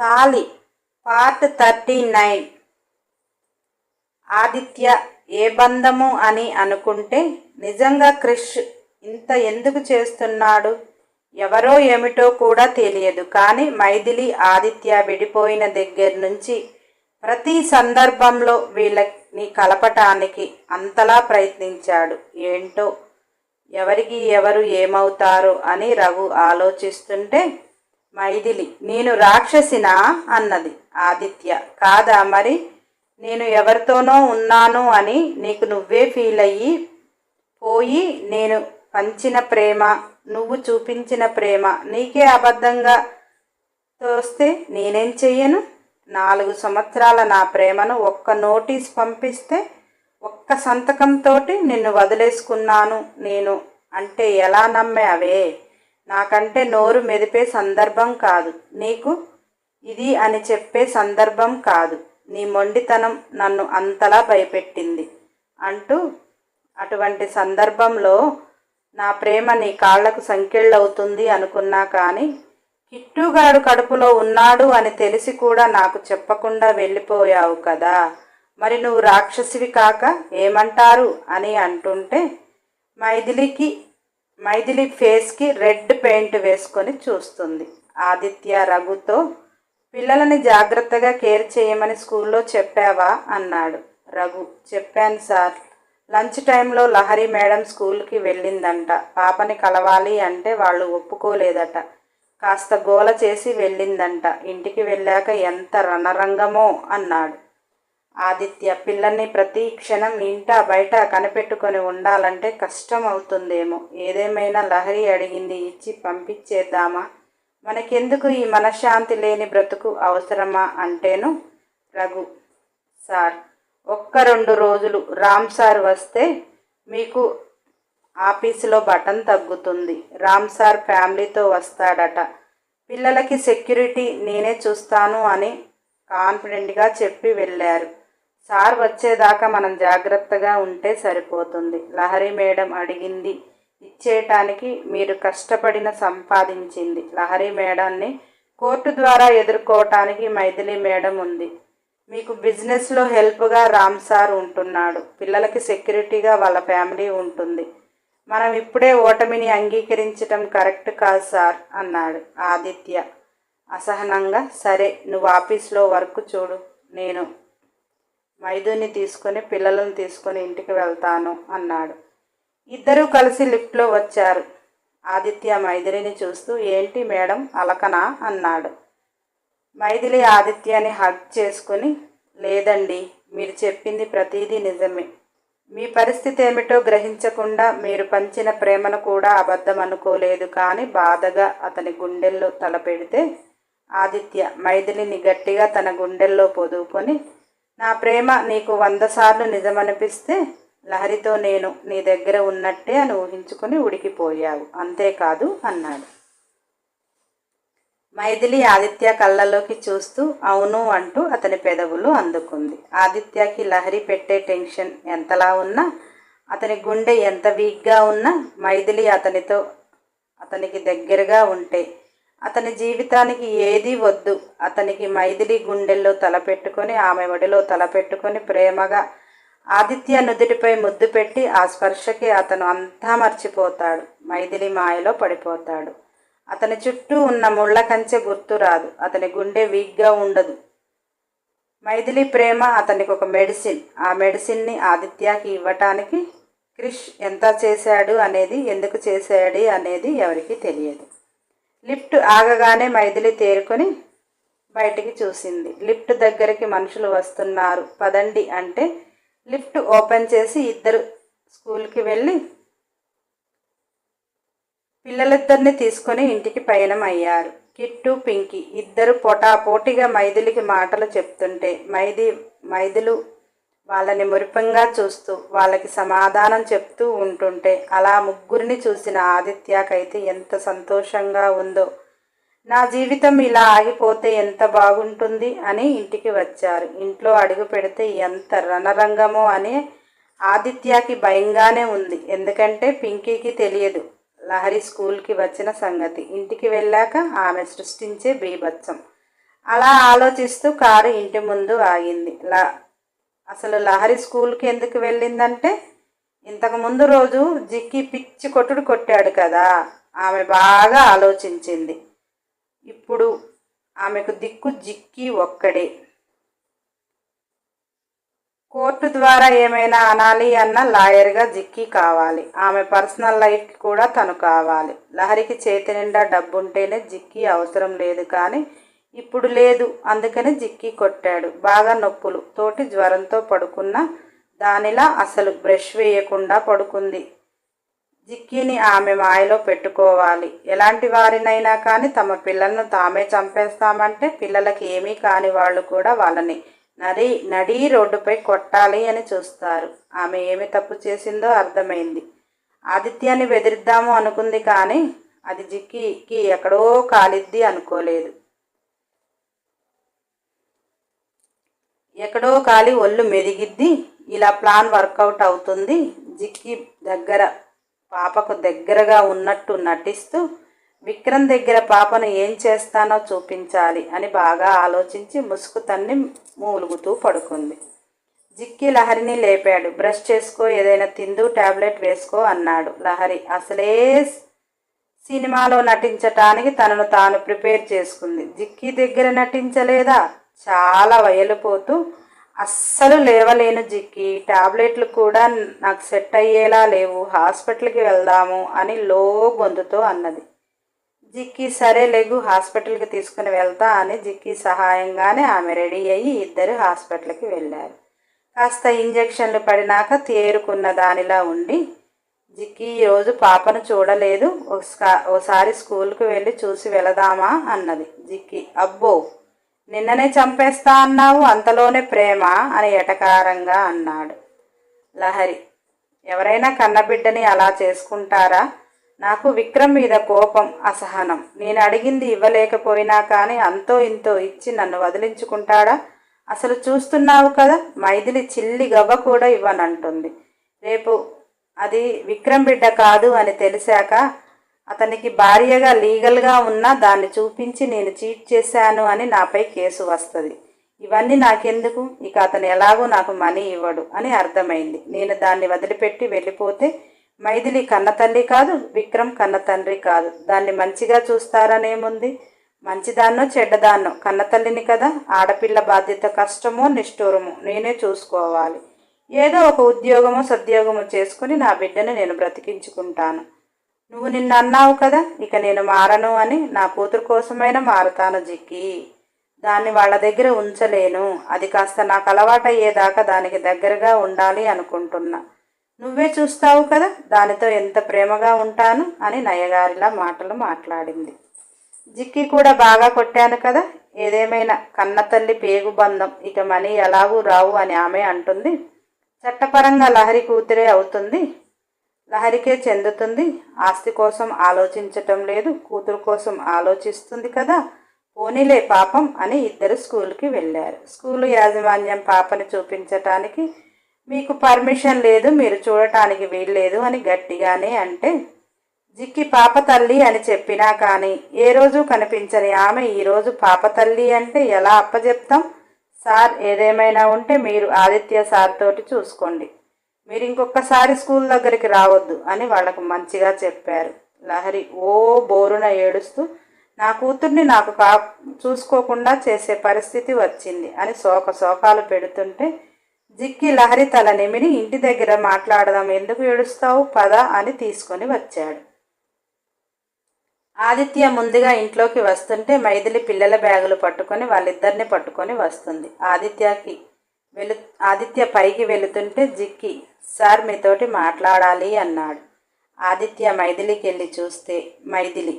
తాలి part thirty nine. Aditya ఏ బంధము అని అనుకుంటే నిజంగా క్రిష్ ఇంత ఎందుకు చేస్తున్నాడు? ఎవరో ఏమిటో కూడా తెలియదు. కానీ మైథిలి ఆదిత్య విడిపోయిన దగ్గర నుంచి ప్రతి సందర్భంలో వీళ్ళని కలపటానికి అంతలా ప్రయత్నించాడు. ఏంటో? ఎవరికి ఎవరు ఏమవుతారు అని రఘు ఆలోచిస్తుంటే మైథిలి నేను రాక్షసినా అన్నది ఆదిత్య. కాదా మరి? నేను ఎవరితోనో ఉన్నాను అని నీకు నువ్వే ఫీల్ అయ్యి పోయి నేను పంచిన ప్రేమ నువ్వు చూపించిన ప్రేమ నీకే అబద్ధంగా తోస్తే నేనేం చెయ్యను? నాలుగు సంవత్సరాల నా ప్రేమను ఒక్క నోటీస్ పంపిస్తే ఒక్క సంతకంతో నిన్ను వదిలేసుకున్నాను నేను. అంటే ఎలా నమ్మావే? నాకంటే నోరు మెదిపే సందర్భం కాదు. నీకు ఇది అని చెప్పే సందర్భం కాదు. నీ మొండితనం నన్ను అంతలా భయపెట్టింది. అంటూ అటువంటి సందర్భంలో నా ప్రేమ నీ కాళ్ళకు సంకెళ్ళవుతుంది అనుకున్నా కానీ కిట్టుగాడు కడుపులో ఉన్నాడు అని తెలిసి కూడా నాకు చెప్పకుండా వెళ్ళిపోయావు కదా. మరి నువ్వు రాక్షసివి కాక ఏమంటారు అని అంటుంటే మైథిలికి మైథిలి ఫేస్కి రెడ్ పెయింట్ వేసుకొని చూస్తుంది. ఆదిత్య రఘుతో పిల్లలని జాగ్రత్తగా కేర్ చేయమని స్కూల్లో చెప్పావా? అన్నాడు. రఘు చెప్పాను సార్. లంచ్ టైంలో లహరి మేడం స్కూల్కి వెళ్ళిందంట. పాపని కలవాలి అంటే వాళ్ళు ఒప్పుకోలేదట. కాస్త గోల చేసి వెళ్ళిందంట. ఇంటికి వెళ్ళాక ఎంత రణరంగమో అన్నాడు. ఆదిత్య పిల్లల్ని ప్రతి క్షణం ఇంట బయట కనిపెట్టుకొని ఉండాలంటే కష్టం అవుతుందేమో ఏదేమైనా లహరి అడిగింది ఇచ్చి పంపించేద్దామా? మనకెందుకు ఈ మనశ్శాంతి లేని బ్రతుకు అవసరమా అంటేను? రఘు సార్ ఒక్క రెండు రోజులు రామ్ సార్ వస్తే మీకు ఆఫీసులో బటన్ తగ్గుతుంది. రామ్ సార్ ఫ్యామిలీతో వస్తాడట. పిల్లలకి సెక్యూరిటీ నేనే చూస్తాను అని కాన్ఫిడెంట్గా చెప్పి వెళ్ళారు. సార్ వచ్చేదాకా మనం జాగ్రత్తగా ఉంటే సరిపోతుంది. లహరి మేడం అడిగింది. ఇచ్చేయటానికి మీరు కష్టపడిన సంపాదించింది. లహరి మేడాన్ని కోర్టు ద్వారా ఎదుర్కోవటానికి మైథిలి మేడం ఉంది. మీకు బిజినెస్లో హెల్ప్గా రామ్ సార్ ఉంటున్నాడు. పిల్లలకి సెక్యూరిటీగా వాళ్ళ ఫ్యామిలీ ఉంటుంది. మనం ఇప్పుడే ఓటమిని అంగీకరించటం కరెక్ట్ కాదు సార్ అన్నాడు ఆదిత్య. అసహనంగా సరే నువ్వు ఆఫీస్లో వర్క్ చూడు. నేను మైదుని తీసుకొని పిల్లలను తీసుకొని ఇంటికి వెళ్తాను అన్నాడు. ఇద్దరూ కలిసి లిఫ్ట్లో వచ్చారు. ఆదిత్య మైథిలిని చూస్తూ ఏంటి మేడం అలకనా? అన్నాడు. మైథిలి ఆదిత్యని హగ్ చేసుకుని లేదండి మీరు చెప్పింది ప్రతిదీ నిజమే. మీ పరిస్థితి ఏమిటో గ్రహించకుండా మీరు పంచిన ప్రేమను కూడా అబద్ధం అనుకోలేదు. కానీ బాధగా అతని గుండెల్లో తలపెడితే ఆదిత్య మైథిలిని గట్టిగా తన గుండెల్లో పొదువుకొని నా ప్రేమ నీకు వంద సార్లు నిజమనిపిస్తే లహరితో నేను నీ దగ్గర ఉన్నట్టే అని ఊహించుకుని ఉడికిపోయావు. అంతేకాదు అన్నాడు. మైథిలి ఆదిత్య కళ్ళలోకి చూస్తూ అవును అంటూ అతని పెదవులు అందుకుంది. ఆదిత్యకి లహరి పెట్టే టెన్షన్ ఎంతలా ఉన్నా అతని గుండె ఎంత వీక్గా ఉన్నా మైథిలి అతనితో అతనికి దగ్గరగా ఉంటే అతని జీవితానికి ఏదీ వద్దు. అతనికి మైథిలి గుండెల్లో తలపెట్టుకొని ఆమె ఒడిలో తలపెట్టుకొని ప్రేమగా ఆదిత్య నుదుటిపై ముద్దు పెట్టి ఆ స్పర్శకి అతను అంతా మర్చిపోతాడు. మైథిలి మాయలో పడిపోతాడు. అతని చుట్టూ ఉన్న ముళ్ళ కంచె గుర్తు రాదు. అతని గుండె వీక్గా ఉండదు. మైథిలి ప్రేమ అతనికి ఒక మెడిసిన్. ఆ మెడిసిన్ని ఆదిత్యకి ఇవ్వటానికి క్రిష్ ఎంత చేశాడు అనేది ఎందుకు చేశాడు అనేది ఎవరికి తెలియదు. లిఫ్ట్ ఆగగానే మైథిలి తేరుకొని బయటికి చూసింది. లిఫ్ట్ దగ్గరికి మనుషులు వస్తున్నారు. పదండి అంటే లిఫ్ట్ ఓపెన్ చేసి ఇద్దరు స్కూల్కి వెళ్ళి పిల్లలిద్దరిని తీసుకొని ఇంటికి పయనం అయ్యారు. కిట్టు పింకి ఇద్దరు పోటాపోటీగా మైథిలికి మాటలు చెప్తుంటే మైది మైథిలు వాళ్ళని మురిపంగా చూస్తూ వాళ్ళకి సమాధానం చెప్తూ ఉంటుంటే అలా ముగ్గురిని చూసిన ఆదిత్యకైతే ఎంత సంతోషంగా ఉందో. నా జీవితం ఇలా ఆగిపోతే ఎంత బాగుంటుంది అని ఇంటికి వచ్చారు. ఇంట్లో అడుగు పెడితే ఎంత రణరంగమో అని ఆదిత్యకి భయంగానే ఉంది. ఎందుకంటే పింకీకి తెలియదు లహరి స్కూల్కి వచ్చిన సంగతి. ఇంటికి వెళ్ళాక ఆమె సృష్టించే బీభత్సం. అలా ఆలోచిస్తూ కారు ఇంటి ముందు ఆగింది. లా అసలు లహరి స్కూల్కి ఎందుకు వెళ్ళిందంటే ఇంతకు ముందు రోజు జిక్కి పిచ్చి కొట్టుడు కొట్టాడు కదా ఆమె బాగా ఆలోచించింది. ఇప్పుడు ఆమెకు దిక్కు జిక్కి ఒక్కడే. కోర్టు ద్వారా ఏమైనా అనాలి అన్న లాయర్గా జిక్కి కావాలి. ఆమె పర్సనల్ లైఫ్కి కూడా తను కావాలి. లహరికి చేతి నిండా డబ్బుంటేనే జిక్కి అవసరం లేదు కానీ ఇప్పుడు లేదు. అందుకని జిక్కి కొట్టాడు. బాగా నొప్పులు. తోటి జ్వరంతో పడుకున్న దానిలా అసలు బ్రష్ వేయకుండా పడుకుంది. జిక్కిని ఆమె మాయలో పెట్టుకోవాలి. ఎలాంటి వారినైనా కానీ తమ పిల్లలను తామే చంపేస్తామంటే పిల్లలకి ఏమీ కాని వాళ్ళు కూడా వాళ్ళని నడి నడీ రోడ్డుపై కొట్టాలి అని చూస్తారు. ఆమె ఏమి తప్పు చేసిందో అర్థమైంది. ఆదిత్యాన్ని బెదిరిద్దాము అనుకుంది కానీ అది జిక్కికి ఎక్కడో కాలిద్ది అనుకోలేదు. ఎక్కడో కాలి ఒళ్ళు మెరిగిద్ది ఇలా ప్లాన్ వర్కౌట్ అవుతుంది. జిక్కి దగ్గర పాపకు దగ్గరగా ఉన్నట్టు నటిస్తూ విక్రమ్ దగ్గర పాపను ఏం చేస్తానో చూపించాలి అని బాగా ఆలోచించి ముసుగు తన్ని మూలుగుతూ పడుకుంది. జిక్కి లహరిని లేపాడు. బ్రష్ చేసుకో ఏదైనా తిందు టాబ్లెట్ వేసుకో అన్నాడు. లహరి అసలే సినిమాలో నటించటానికి తనను తాను ప్రిపేర్ చేసుకుంది. జిక్కి దగ్గర నటించలేదా? చాలా వయలిపోతూ అస్సలు లేవలేను జిక్కి. టాబ్లెట్లు కూడా నాకు సెట్ అయ్యేలా లేవు. హాస్పిటల్కి వెళ్దాము అని లో గొంతుతో అన్నది. జిక్కి సరే లేగు హాస్పిటల్కి తీసుకుని వెళ్తా అని జిక్కి సహాయంగానే ఆమె రెడీ అయ్యి ఇద్దరు హాస్పిటల్కి వెళ్ళారు. కాస్త ఇంజెక్షన్లు పడినాక తేరుకున్న దానిలా ఉండి జిక్కి ఈరోజు పాపను చూడలేదు. ఒకసారి స్కూల్కి వెళ్ళి చూసి వెళదామా అన్నది జిక్కి. అబ్బో! నిన్ననే చంపేస్తా అన్నావు అంతలోనే ప్రేమ అని ఎటకారంగా అన్నాడు. లహరి ఎవరైనా కన్నబిడ్డని అలా చేసుకుంటారా? నాకు విక్రమ్ మీద కోపం అసహనం. నేను అడిగింది ఇవ్వలేకపోయినా కానీ అంతో ఇంతో ఇచ్చి నన్ను వదిలించుకుంటాడా? అసలు చూస్తున్నావు కదా మైథిలి చిల్లి గవ్వ కూడా ఇవ్వనంటుంది. రేపు అది విక్రమ్ బిడ్డ కాదు అని తెలిసాక అతనికి భార్యగా లీగల్గా ఉన్నా దాన్ని చూపించి నేను చీట్ చేశాను అని నాపై కేసు వస్తుంది. ఇవన్నీ నాకెందుకు? ఇక అతను ఎలాగో నాకు మనీ ఇవ్వడు అని అర్థమైంది. నేను దాన్ని వదిలిపెట్టి వెళ్ళిపోతే మైథిలి కన్న తల్లి కాదు విక్రమ్ కన్న తండ్రి కాదు. దాన్ని మంచిగా చూస్తారనేముంది? మంచిదాన్నో చెడ్డదాన్నో? కన్న తల్లిని కదా? ఆడపిల్ల బాధ్యత కష్టమో నిష్ఠూరమో నేనే చూసుకోవాలి. ఏదో ఒక ఉద్యోగమో సద్యోగమో చేసుకుని నా బిడ్డను నేను బ్రతికించుకుంటాను. నువ్వు నిన్న అన్నావు కదా ఇక నేను మారను అని నా కూతురు కోసమైనా మారుతాను జిక్కి. దాన్ని వాళ్ళ దగ్గర ఉంచలేను. అది కాస్త నాకు అలవాటయ్యేదాకా దానికి దగ్గరగా ఉండాలి అనుకుంటున్నా. నువ్వే చూస్తావు కదా దానితో ఎంత ప్రేమగా ఉంటాను అని నయగారిలా మాటలు మాట్లాడింది. జిక్కి కూడా బాగా కొట్టాను కదా ఏదేమైనా కన్నతల్లి పేగు బంధం ఇక మనీ ఎలాగూ రావు అని ఆమె అంటుంది. చట్టపరంగా లహరి కూతురే అవుతుంది లహరికే చెందుతుంది. ఆస్తి కోసం ఆలోచించటం లేదు. కూతురు కోసం ఆలోచిస్తుంది కదా. పోనీలే పాపం అని ఇద్దరు స్కూల్కి వెళ్ళారు. స్కూలు యాజమాన్యం పాపని చూపించటానికి మీకు పర్మిషన్ లేదు మీరు చూడటానికి వీల్లేదు అని గట్టిగానే అంటే జిక్కి పాప తల్లి అని చెప్పినా కానీ ఏ రోజు కనిపించని ఆమె ఈరోజు పాప తల్లి అంటే ఎలా అప్పజెప్తాం? సార్ ఏదేమైనా ఉంటే మీరు ఆదిత్య సార్ తోటి చూసుకోండి. మీరు ఇంకొకసారి స్కూల్ దగ్గరికి రావద్దు అని వాళ్ళకు మంచిగా చెప్పారు. లహరి ఓ బోరున ఏడుస్తూ నా కూతుర్ని నాకు కా చూసుకోకుండా చేసే పరిస్థితి వచ్చింది అని శోక శోకాలు పెడుతుంటే జిక్కి లహరి తల నిమిరి ఇంటి దగ్గర మాట్లాడదాం ఎందుకు ఏడుస్తావు పద అని తీసుకొని వచ్చాడు. ఆదిత్య ముందుగా ఇంట్లోకి వస్తుంటే మైథిలి పిల్లల బ్యాగులు పట్టుకొని వాళ్ళిద్దరిని పట్టుకొని వస్తుంది. ఆదిత్యకి వెలు ఆదిత్య పైకి వెళుతుంటే జిక్కి సార్ మీతోటి మాట్లాడాలి అన్నాడు. ఆదిత్య మైథిలికి వెళ్ళి చూస్తే మైథిలి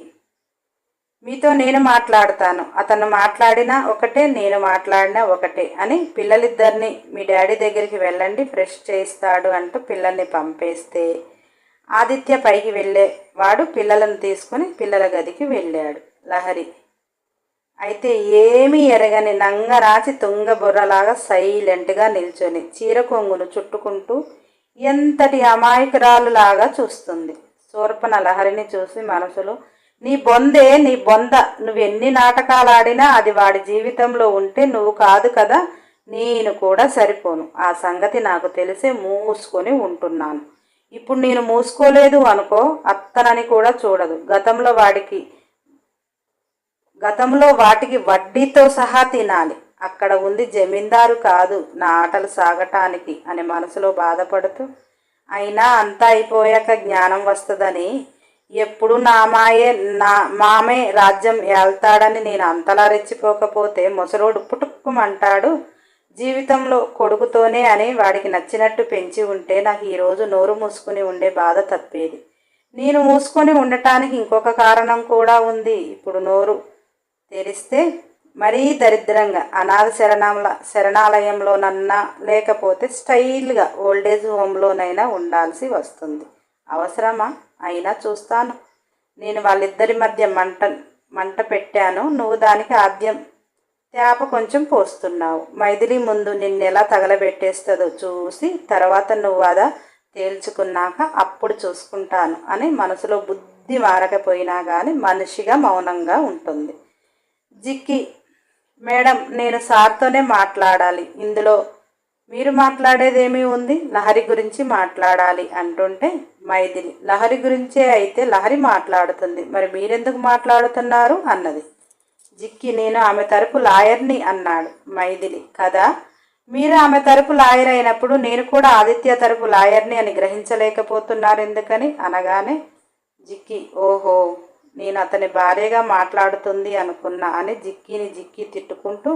మీతో నేను మాట్లాడతాను. అతను మాట్లాడినా ఒకటే నేను మాట్లాడినా ఒకటే అని పిల్లలిద్దరిని మీ డాడీ దగ్గరికి వెళ్ళండి ఫ్రెష్ చేయిస్తాడు అంటూ పిల్లల్ని పంపేస్తే ఆదిత్య పైకి వెళ్ళేవాడు పిల్లలను తీసుకుని పిల్లల గదికి వెళ్ళాడు. లహరి అయితే ఏమీ ఎరగని నంగరాచి తుంగ బుర్రలాగా సైలెంట్గా నిల్చొని చీర కొంగును చుట్టుకుంటూ ఎంతటి అమాయకురాలులాగా చూస్తుంది. శూర్పణ లహరిని చూసి మనసులో నీ బొందే నీ బొంద నువ్వు ఎన్ని నాటకాలు ఆడినా అది వాడి జీవితంలో ఉంటే నువ్వు కాదు కదా నేను కూడా సరిపోను. ఆ సంగతి నాకు తెలిసే మూసుకొని ఉంటున్నాను. ఇప్పుడు నేను మూసుకోలేదు అనుకో అత్తనని కూడా చూడదు. గతంలో వాడికి గతంలో వాటికి వడ్డీతో సహా తినాలి. అక్కడ ఉంది జమీందారు కాదు నా ఆటలు సాగటానికి అని మనసులో బాధపడుతూ. అయినా అంతా అయిపోయాక జ్ఞానం వస్తుందని ఎప్పుడు నా మాయే నా మామే రాజ్యం ఏళ్తాడని నేను అంతలా రెచ్చిపోకపోతే ముసలోడు పుట్టుక్కుమంటాడు జీవితంలో కొడుకుతోనే అని వాడికి నచ్చినట్టు పెంచి ఉంటే నాకు ఈరోజు నోరు మూసుకుని ఉండే బాధ తప్పేది. నేను మూసుకొని ఉండటానికి ఇంకొక కారణం కూడా ఉంది. ఇప్పుడు నోరు తెలిస్తే మరీ దరిద్రంగా అనాథ శరణాల శరణాలయంలోనన్నా లేకపోతే స్టైల్గా ఓల్డేజ్ హోమ్లోనైనా ఉండాల్సి వస్తుంది. అవసరమా? అయినా చూస్తాను. నేను వాళ్ళిద్దరి మధ్య మంట మంట పెట్టాను. నువ్వు దానికి ఆద్యం తేప కొంచెం పోస్తున్నావు. మైథిలి ముందు నిన్నెలా తగలబెట్టేస్తుందో చూసి తర్వాత నువ్వు అదా తేల్చుకున్నాక అప్పుడు చూసుకుంటాను అని మనసులో బుద్ధి మారకపోయినా కానీ మనిషిగా మౌనంగా ఉంటుంది. జిక్కి మేడం నేను సార్తోనే మాట్లాడాలి. ఇందులో మీరు మాట్లాడేదేమీ ఉంది? లహరి గురించి మాట్లాడాలి అంటుంటే మైథిలి లహరి గురించే అయితే లహరి మాట్లాడుతుంది. మరి మీరెందుకు మాట్లాడుతున్నారు? అన్నది. జిక్కి నేను ఆమె తరపు లాయర్ని అన్నాడు మైథిలి. కదా? మీరు ఆమె తరపు లాయర్ అయినప్పుడు నేను కూడా ఆదిత్య తరపు లాయర్ని అని గ్రహించలేకపోతున్నారు ఎందుకని అనగానే జిక్కి ఓహో! నేను అతని భార్యగా మాట్లాడుతుంది అనుకున్నా అని జిక్కిని జిక్కి తిట్టుకుంటూ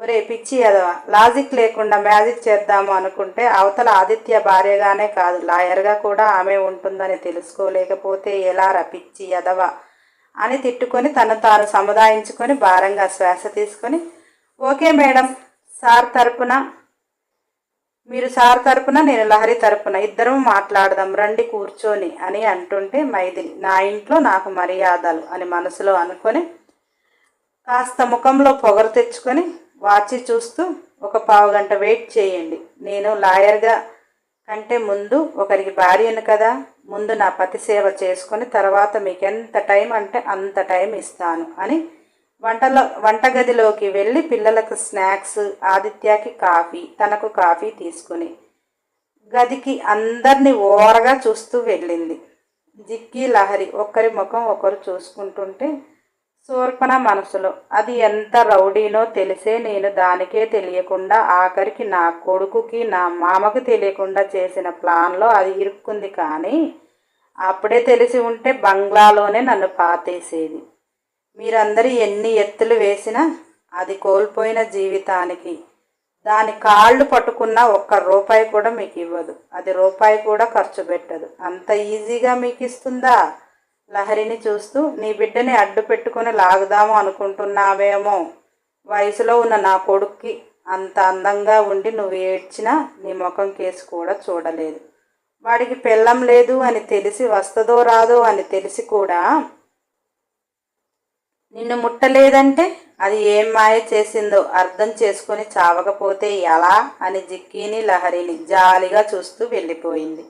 ఒరే పిచ్చి అదవా లాజిక్ లేకుండా మ్యాజిక్ చేద్దాము అనుకుంటే అవతల ఆదిత్య భార్యగానే కాదు లాయర్గా కూడా ఆమె ఉంటుందని తెలుసుకోలేకపోతే ఎలా రా పిచ్చి ఎదవా అని తిట్టుకొని తను తాను సముదాయించుకొని భారంగా శ్వాస తీసుకొని ఓకే మేడం సార్ తరపున మీరు సార్ తరపున నేను లహరి తరపున ఇద్దరం మాట్లాడదాం రండి కూర్చొని అని అంటుంటే మైథిలి నా ఇంట్లో నాకు మర్యాదలు అని మనసులో అనుకొని కాస్త ముఖంలో పొగరు తెచ్చుకొని వాచి చూస్తూ ఒక పావు గంట వెయిట్ చేయండి. నేను లాయర్గా కంటే ముందు ఒకరికి భార్యను కదా ముందు నా పతి సేవ చేసుకొని తర్వాత మీకు ఎంత టైం అంటే అంత టైం ఇస్తాను అని వంటలో వంటగదిలోకి వెళ్ళి పిల్లలకు స్నాక్స్ ఆదిత్యకి కాఫీ తనకు కాఫీ తీసుకుని గదికి అందరినీ ఓరగా చూస్తూ వెళ్ళింది. జిక్కి లహరి ఒకరి ముఖం ఒకరు చూసుకుంటుంటే శూర్పణ మనసులో అది ఎంత రౌడీనో తెలిసే నేను దానికే తెలియకుండా ఆఖరికి నా కొడుకుకి నా మామకు తెలియకుండా చేసిన ప్లాన్లో అది ఇరుక్కుంది కానీ అప్పుడే తెలిసి ఉంటే బంగ్లాలోనే నన్ను పాతేసేది. మీరందరూ ఎన్ని ఎత్తులు వేసినా అది కోల్పోయిన జీవితానికి. దాని కాళ్ళు పట్టుకున్న ఒక్క రూపాయి కూడా మీకు ఇవ్వదు. అది రూపాయి కూడా ఖర్చు పెట్టదు. అంత ఈజీగా మీకు ఇస్తుందా? లహరిని చూస్తూ నీ బిడ్డని అడ్డు పెట్టుకుని లాగుదాము అనుకుంటున్నావేమో? వయసులో ఉన్న నా కొడుక్కి అంత అందంగా ఉండి నువ్వు ఏడ్చినా నీ ముఖం కేసు కూడా చూడలేదు. వాడికి పెళ్ళం లేదు అని తెలిసి వస్తుందో రాదో అని తెలిసి కూడా నిన్ను ముట్టలేదంటే అది ఏం మాయ చేసిందో అర్థం చేసుకొని చావకపోతే ఎలా? అని జిక్కీని లహరిని జాలిగా చూస్తూ వెళ్ళిపోయింది.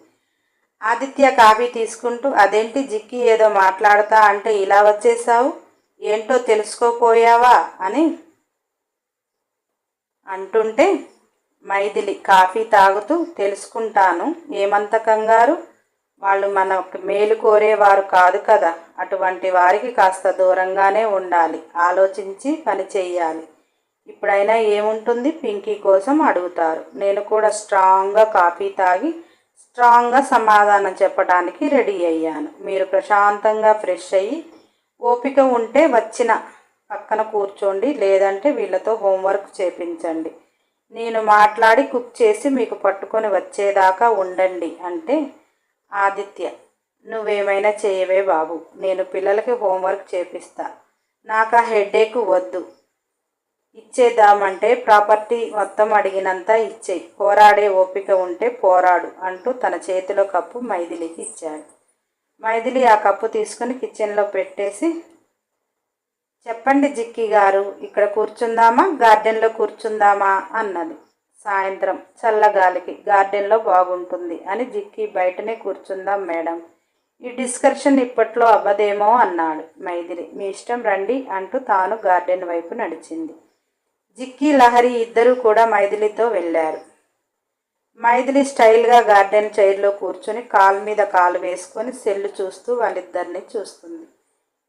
ఆదిత్య కాఫీ తీసుకుంటూ అదేంటి జిక్కి ఏదో మాట్లాడతా అంటే ఇలా వచ్చేసావు ఏంటో తెలుసుకోపోయావా? అని అంటుంటే మైథిలి కాఫీ తాగుతూ తెలుసుకుంటాను. ఏమంత కంగారు? వాళ్ళు మనకు మేలు కోరేవారు కాదు కదా. అటువంటి వారికి కాస్త దూరంగానే ఉండాలి. ఆలోచించి పని చేయాలి ఇప్పుడైనా ఏముంటుంది? పింకీ కోసం అడుగుతారు. నేను కూడా స్ట్రాంగ్గా కాఫీ తాగి స్ట్రాంగ్గా సమాధానం చెప్పడానికి రెడీ అయ్యాను. మీరు ప్రశాంతంగా ఫ్రెష్ అయ్యి ఓపిక ఉంటే వచ్చిన పక్కన కూర్చోండి లేదంటే వీళ్ళతో హోంవర్క్ చేపించండి. నేను మాట్లాడి కుక్ చేసి మీకు పట్టుకొని వచ్చేదాకా ఉండండి అంటే ఆదిత్య నువ్వేమైనా చేయవే బాబు నేను పిల్లలకి హోంవర్క్ చేపిస్తా. నాకు ఆ హెడేక్ వద్దు. ఇచ్చేద్దామంటే ప్రాపర్టీ మొత్తం అడిగినంత ఇచ్చేయి పోరాడే ఓపిక ఉంటే పోరాడు అంటూ తన చేతిలో కప్పు మైథిలికి ఇచ్చాడు. మైథిలి ఆ కప్పు తీసుకుని కిచెన్లో పెట్టేసి చెప్పండి జిక్కి గారు ఇక్కడ కూర్చుందామా? గార్డెన్లో కూర్చుందామా? అన్నది. సాయంత్రం చల్లగాలికి గార్డెన్లో బాగుంటుంది అని జిక్కి బయటనే కూర్చుందాం మేడం. ఈ డిస్కషన్ ఇప్పట్లో అవ్వదేమో అన్నాడు మైదిరి. మీ ఇష్టం రండి అంటూ తాను గార్డెన్ వైపు నడిచింది. జిక్కి లహరి ఇద్దరూ కూడా మైథిలితో వెళ్ళారు. మైథిలి స్టైల్గా గార్డెన్ చైర్లో కూర్చొని కాలు మీద కాలు వేసుకొని సెల్లు చూస్తూ వాళ్ళిద్దరిని చూస్తుంది.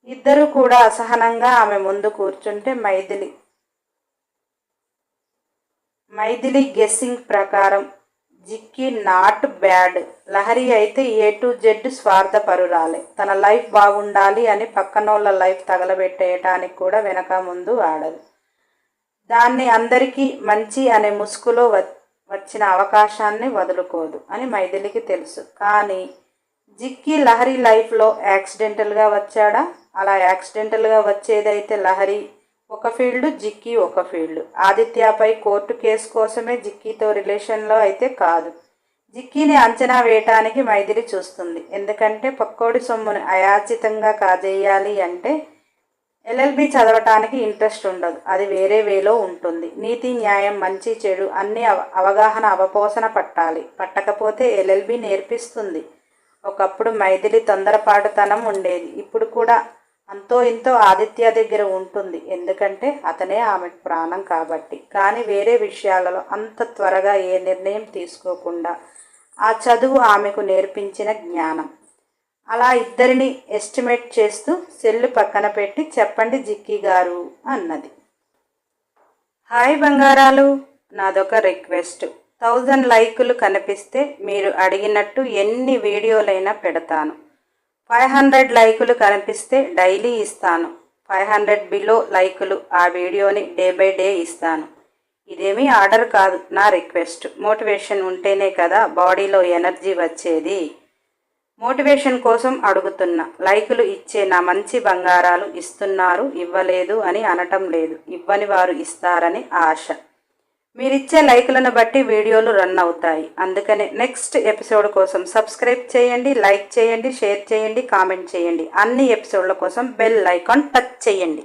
ఇద్దరు కూడా అసహనంగా ఆమె ముందు కూర్చుంటే మైథిలి మైథిలి గెస్సింగ్ ప్రకారం జిక్కి నాట్ బ్యాడ్. లహరి అయితే ఏ టు జెడ్ స్వార్థపరురాలే. తన లైఫ్ బాగుండాలి అని పక్కనోళ్ళ లైఫ్ తగలబెట్టేయటానికి కూడా వెనక ముందు ఆడదు దాన్ని అందరికీ మంచి అనే ముసుగులో వచ్చిన అవకాశాన్ని వదులుకోదు అని మైథిలికి తెలుసు. కానీ జిక్కి లహరి లైఫ్లో యాక్సిడెంటల్గా వచ్చాడా? అలా యాక్సిడెంటల్గా వచ్చేదైతే లహరి ఒక ఫీల్డ్ జిక్కి ఒక ఫీల్డ్. ఆదిత్యపై కోర్టు కేసు కోసమే జిక్కీతో రిలేషన్లో అయితే కాదు. జిక్కీని అంచనా వేయటానికి మైదిరి చూస్తుంది. ఎందుకంటే పక్కోడి సొమ్ముని అయాచితంగా కాజేయాలి అంటే ఎల్ఎల్బి చదవటానికి ఇంట్రెస్ట్ ఉండదు. అది వేరే వేలో ఉంటుంది. నీతి న్యాయం మంచి చెడు అన్ని అవగాహన అవపోసన పట్టాలి. పట్టకపోతే ఎల్ఎల్బి నేర్పిస్తుంది. ఒకప్పుడు మైథిలి తొందరపాటుతనం ఉండేది. ఇప్పుడు కూడా అంతో ఇంతో ఆదిత్య దగ్గర ఉంటుంది. ఎందుకంటే అతనే ఆమె ప్రాణం కాబట్టి. కానీ వేరే విషయాలలో అంత త్వరగా ఏ నిర్ణయం తీసుకోకుండా ఆ చదువు ఆమెకు నేర్పించిన జ్ఞానం. అలా ఇద్దరిని ఎస్టిమేట్ చేస్తూ సెల్లు పక్కన పెట్టి చెప్పండి జిక్కి గారు అన్నది. హాయ్ బంగారాలు నాదొక రిక్వెస్ట్. థౌజండ్ లైకులు కనిపిస్తే మీరు అడిగినట్టు ఎన్ని వీడియోలైనా పెడతాను. ఫైవ్ హండ్రెడ్ లైకులు కనిపిస్తే డైలీ ఇస్తాను. ఫైవ్ హండ్రెడ్ బిలో లైకులు ఆ వీడియోని డే బై డే ఇస్తాను. ఇదేమీ ఆర్డర్ కాదు నా రిక్వెస్ట్. మోటివేషన్ ఉంటేనే కదా బాడీలో ఎనర్జీ వచ్చేది. మోటివేషన్ కోసం అడుగుతున్నా. లైకులు ఇచ్చే నా మంచి బంగారాలు ఇస్తున్నారు ఇవ్వలేదు అని అనటం లేదు. ఇవ్వని వారు ఇస్తారని ఆశ. మీరిచ్చే లైకులను బట్టి వీడియోలు రన్ అవుతాయి. అందుకనే నెక్స్ట్ ఎపిసోడ్ కోసం సబ్స్క్రైబ్ చేయండి లైక్ చేయండి షేర్ చేయండి కామెంట్ చేయండి. అన్ని ఎపిసోడ్ల కోసం బెల్ ఐకాన్ టచ్ చేయండి.